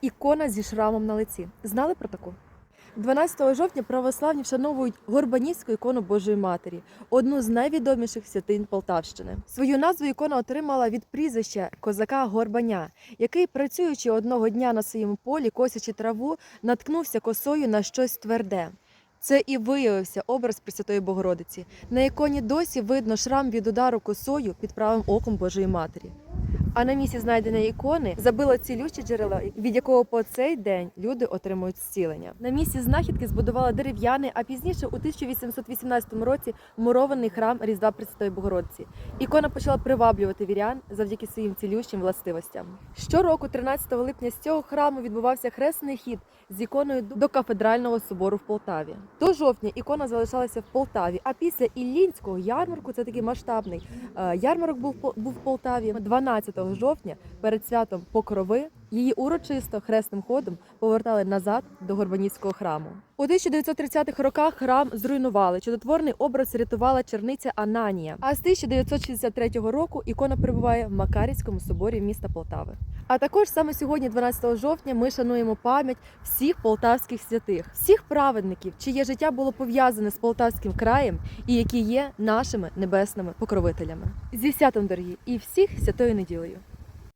ікона зі шрамом на лиці. Знали про таку? 12 жовтня православні вшановують Горбанівську ікону Божої Матері, одну з найвідоміших святинь Полтавщини. Свою назву ікона отримала від прізвища козака Горбаня, який, працюючи одного дня на своєму полі, косячи траву, наткнувся косою на щось тверде. Це і виявився образ Пресвятої Богородиці. На іконі досі видно шрам від удару косою під правим оком Божої Матері. А на місці знайденої ікони забило цілюще джерело, від якого по цей день люди отримують зцілення. На місці знахідки збудували дерев'яний, а пізніше у 1818 році мурований храм Різдва Пресвятої Богородиці. Ікона почала приваблювати вірян завдяки своїм цілющим властивостям. Щороку, 13 липня, з цього храму відбувався хресний хід з іконою до кафедрального собору в Полтаві. До жовтня ікона залишалася в Полтаві. А після Іллінського ярмарку це такий масштабний е, ярмарок був був в Полтаві 12 жовтня перед святом Покрови. Її урочисто хресним ходом повертали назад до Горбанівського храму. У 1930-х роках храм зруйнували. Чудотворний образ рятувала черниця Ананія. А з 1963 року ікона перебуває в Макарівському соборі міста Полтави. А також саме сьогодні, 12 жовтня, ми шануємо пам'ять всіх полтавських святих, всіх праведників, чиє життя було пов'язане з полтавським краєм і які є нашими небесними покровителями. Зі святом, дорогі, і всіх святою неділею.